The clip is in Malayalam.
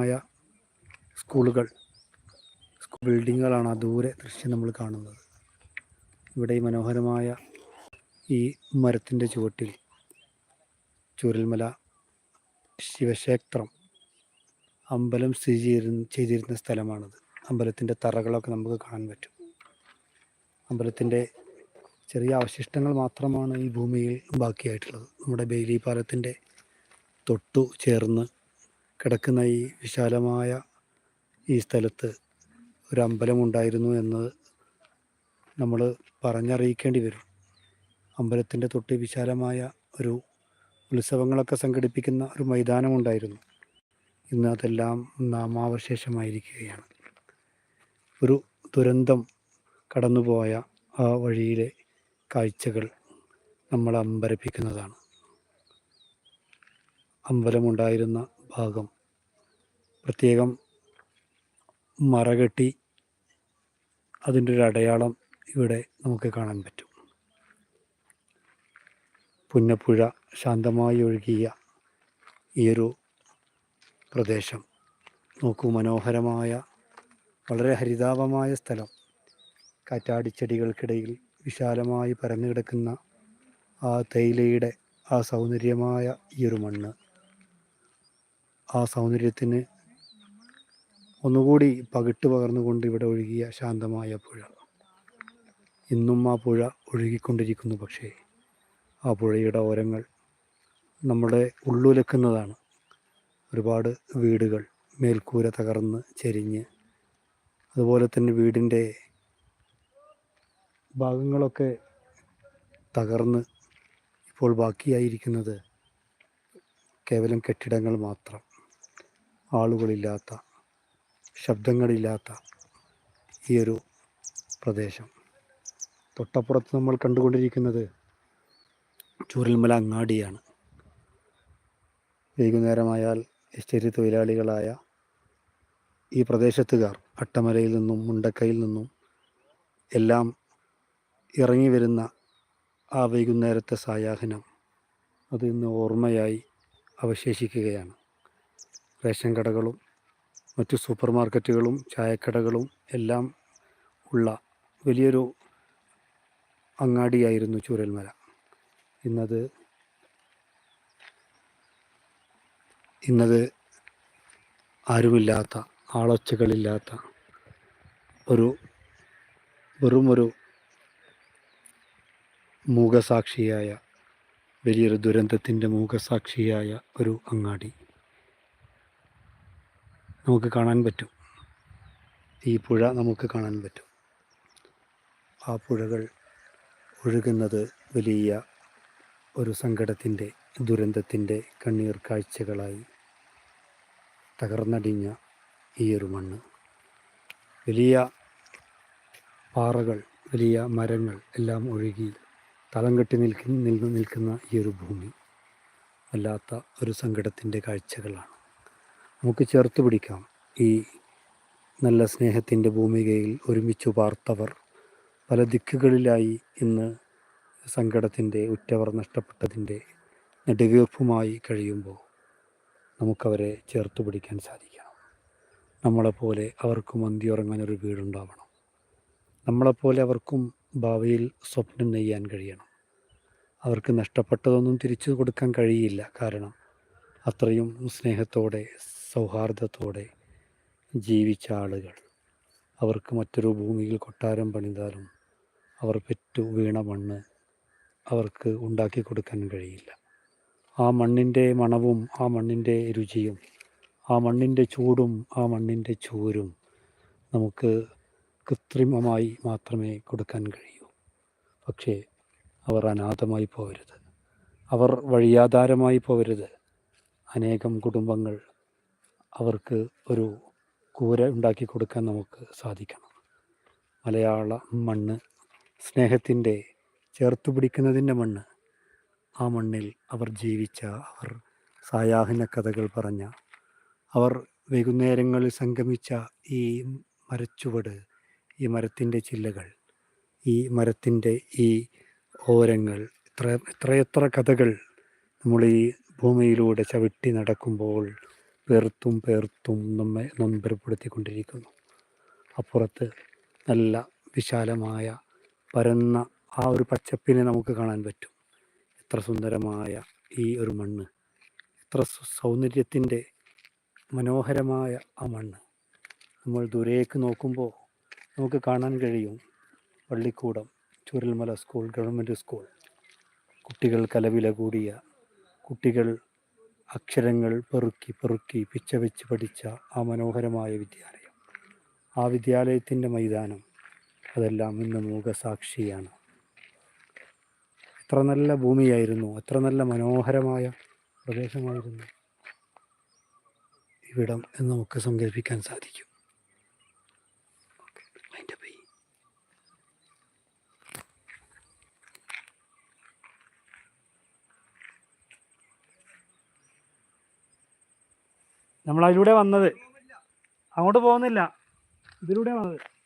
ആയ സ്കൂളുകൾ സ്കൂൾ ബിൽഡിങ്ങുകളാണ് ആ ദൂരെ ദൃശ്യം നമ്മൾ കാണുന്നത്. ഇവിടെ ഈ മനോഹരമായ ഈ മരത്തിന്റെ ചുവട്ടിൽ ചൂരൽമല ശിവക്ഷേത്രം അമ്പലം സ്ഥിതി ചെയ്തിരുന്ന ചെയ്തിരുന്ന സ്ഥലമാണത്. അമ്പലത്തിന്റെ തറകളൊക്കെ നമുക്ക് കാണാൻ പറ്റും. അമ്പലത്തിന്റെ ചെറിയ അവശിഷ്ടങ്ങൾ മാത്രമാണ് ഈ ഭൂമിയിൽ ബാക്കിയായിട്ടുള്ളത്. നമ്മുടെ ബെയിലി പാലത്തിന്റെ തൊട്ടു ചേർന്ന് കിടക്കുന്ന ഈ വിശാലമായ ഈ സ്ഥലത്ത് ഒരു അമ്പലമുണ്ടായിരുന്നു എന്ന് നമ്മൾ പറഞ്ഞറിയിക്കേണ്ടി വരും. അമ്പലത്തിന്റെ തൊട്ട് വിശാലമായ ഒരു ഉത്സവങ്ങളൊക്കെ സംഘടിപ്പിക്കുന്ന ഒരു മൈതാനമുണ്ടായിരുന്നു. ഇന്ന് അതെല്ലാം നാമാവശേഷമായിരിക്കുകയാണ്. ഒരു ദുരന്തം കടന്നുപോയ ആ വഴിയിലെ കാഴ്ചകൾ നമ്മളെ അമ്പരപ്പിക്കുന്നതാണ്. അമ്പലമുണ്ടായിരുന്ന ഭാഗം. പ്രത്യേകം മറകെട്ടി അതിന്റെ ഒരു അടയാളം ഇവിടെ നമുക്ക് കാണാൻ പറ്റും. പുന്നപ്പുഴ ശാന്തമായി ഒഴുകിയ ഈയൊരു പ്രദേശം നോക്കൂ മനോഹരമായ വളരെ ഹരിതാപമായ സ്ഥലം. കാറ്റാടിച്ചെടികൾക്കിടയിൽ വിശാലമായി പരന്നു കിടക്കുന്ന ആ തേയിലയുടെ ആ സൗന്ദര്യമായ ഈ ഒരു മണ്ണ്. ആ സൗന്ദര്യത്തിന് ഒന്നുകൂടി പകിട്ട് പകർന്നുകൊണ്ട് ഇവിടെ ഒഴുകിയ ശാന്തമായ പുഴ. ഇന്നും ആ പുഴ ഒഴുകിക്കൊണ്ടിരിക്കുന്നു പക്ഷേ ആ പുഴയുടെ ഓരങ്ങൾ നമ്മുടെ ഉള്ളുലക്കുന്നതാണ്. ഒരുപാട് വീടുകൾ മേൽക്കൂര തകർന്ന് ചെരിഞ്ഞ് അതുപോലെ തന്നെ വീടിന്റെ ഭാഗങ്ങളൊക്കെ തകർന്ന് ഇപ്പോൾ ബാക്കിയായിരിക്കുന്നത് കേവലം കെട്ടിടങ്ങൾ മാത്രം. ആളുകളില്ലാത്ത ശബ്ദങ്ങളില്ലാത്ത ഈ ഒരു പ്രദേശം. തൊട്ടപ്പുറത്ത് നമ്മൾ കണ്ടുകൊണ്ടിരിക്കുന്നത് ചൂരൽമല അങ്ങാടിയാണ്. വൈകുന്നേരമായാൽ എസ്റ്റേറ്റ് തൊഴിലാളികളായ ഈ പ്രദേശത്തുകാർ അട്ടമലയിൽ നിന്നും മുണ്ടക്കയിൽ നിന്നും എല്ലാം ഇറങ്ങി വരുന്ന ആ വൈകുന്നേരത്തെ സായാഹ്നം അത് ഇന്ന് ഓർമ്മയായി അവശേഷിക്കുകയാണ്. റേഷൻ കടകളും മറ്റു സൂപ്പർ മാർക്കറ്റുകളും ചായക്കടകളും എല്ലാം ഉള്ള വലിയൊരു അങ്ങാടിയായിരുന്നു ചൂരൽമല. ഇന്നത് ഇന്നത് ആരുമില്ലാത്ത ആളൊച്ചകളില്ലാത്ത ഒരു വെറും ഒരു മൂകസാക്ഷിയായ വലിയൊരു ദുരന്തത്തിന്റെ മൂകസാക്ഷിയായ ഒരു അങ്ങാടി. നമുക്ക് കാണാൻ പറ്റും. ഈ പുഴ നമുക്ക് കാണാൻ പറ്റും. ആ പുഴകൾ ഒഴുകുന്നത് വലിയ ഒരു സങ്കടത്തിന്റെ ദുരന്തത്തിന്റെ കണ്ണീർ കാഴ്ചകളായി തകർന്നടിഞ്ഞ ഈ ഒരു മണ്ണ്. വലിയ പാറകൾ വലിയ മരങ്ങൾ എല്ലാം ഒഴുകി തളം കെട്ടി നിൽക്കുന്ന നിൽ- നിൽക്കുന്ന ഈ ഒരു ഭൂമി വല്ലാത്ത ഒരു സങ്കടത്തിന്റെ കാഴ്ചകളാണ്. നമുക്ക് ചേർത്ത് പിടിക്കാം. ഈ നല്ല സ്നേഹത്തിന്റെ ഭൂമികയിൽ ഒരുമിച്ച് പാർത്തവർ പല ദിക്കുകളിലായി ഇന്ന് സങ്കടത്തിന്റെ ഉറ്റവർ നഷ്ടപ്പെട്ടതിന്റെ നെടുവീർപ്പുമായി കഴിയുമ്പോൾ നമുക്കവരെ ചേർത്ത് പിടിക്കാൻ സാധിക്കണം. നമ്മളെപ്പോലെ അവർക്കും അന്തിയുറങ്ങാനൊരു വീടുണ്ടാവണം. നമ്മളെപ്പോലെ അവർക്കും ഭാവിയിൽ സ്വപ്നം നെയ്യാൻ കഴിയണം. അവർക്ക് നഷ്ടപ്പെട്ടതൊന്നും തിരിച്ചു കൊടുക്കാൻ കഴിയില്ല. കാരണം അത്രയും സ്നേഹത്തോടെ സൗഹാർദ്ദത്തോടെ ജീവിച്ച ആളുകൾ അവർക്ക് മറ്റൊരു ഭൂമിയിൽ കൊട്ടാരം പണിതാലും അവർ പെറ്റു വീണ മണ്ണ് അവർക്ക് ഉണ്ടാക്കി കൊടുക്കാൻ കഴിയില്ല. ആ മണ്ണിന്റെ മണവും ആ മണ്ണിന്റെ രുചിയും ആ മണ്ണിന്റെ ചൂടും ആ മണ്ണിന്റെ ചൂരും നമുക്ക് കൃത്രിമമായി മാത്രമേ കൊടുക്കാൻ കഴിയൂ. പക്ഷേ അവർ അനാഥമായി പോകരുത് അവർ വഴിയാധാരമായി പോകരുത് അനേകം കുടുംബങ്ങൾ അവർക്ക് ഒരു കൂര ഉണ്ടാക്കി കൊടുക്കാൻ നമുക്ക് സാധിക്കണം. മലയാള മണ്ണ് സ്നേഹത്തിന്റെ ചേർത്ത് പിടിക്കുന്നതിന്റെ മണ്ണ്. ആ മണ്ണിൽ അവർ ജീവിച്ച അവർ സായാഹ്ന കഥകൾ പറഞ്ഞ അവർ വൈകുന്നേരങ്ങളിൽ സംഗമിച്ച ഈ മരച്ചുവട് ഈ മരത്തിന്റെ ചില്ലകൾ ഈ മരത്തിന്റെ ഈ ഓരങ്ങൾ ഇത്ര എത്രയെത്ര കഥകൾ നമ്മൾ ഈ ഭൂമിയിലൂടെ ചവിട്ടി നടക്കുമ്പോൾ പേർത്തും പേർത്തും നമ്മെ നൊമ്പരപ്പെടുത്തിക്കൊണ്ടിരിക്കുന്നു. അപ്പുറത്ത് നല്ല വിശാലമായ പരന്ന ആ ഒരു പച്ചപ്പിനെ നമുക്ക് കാണാൻ പറ്റും. എത്ര സുന്ദരമായ ഈ ഒരു മണ്ണ്. എത്ര സൗന്ദര്യത്തിന്റെ മനോഹരമായ ആ മണ്ണ്. നമ്മൾ ദൂരേക്ക് നോക്കുമ്പോൾ നമുക്ക് കാണാൻ കഴിയും പള്ളിക്കൂടം ചൂരൽമല സ്കൂൾ ഗവൺമെന്റ് സ്കൂൾ. കുട്ടികൾ കലവില കൂടിയ കുട്ടികൾ അക്ഷരങ്ങൾ പെറുക്കി പെറുക്കി പിച്ച വെച്ച് പഠിച്ച ആ മനോഹരമായ വിദ്യാലയം. ആ വിദ്യാലയത്തിന്റെ മൈതാനം അതെല്ലാം ഇന്ന് മൂകസാക്ഷിയാണ്. എത്ര നല്ല ഭൂമിയായിരുന്നു എത്ര നല്ല മനോഹരമായ പ്രദേശമായിരുന്നു. ഇവിടം എന്ന് നമുക്ക് സങ്കല്പിക്കാൻ സാധിക്കും. നമ്മൾ അതിലൂടെ വന്നത്. അങ്ങോട്ട് പോകുന്നില്ല. ഇതിലൂടെ വന്നത്.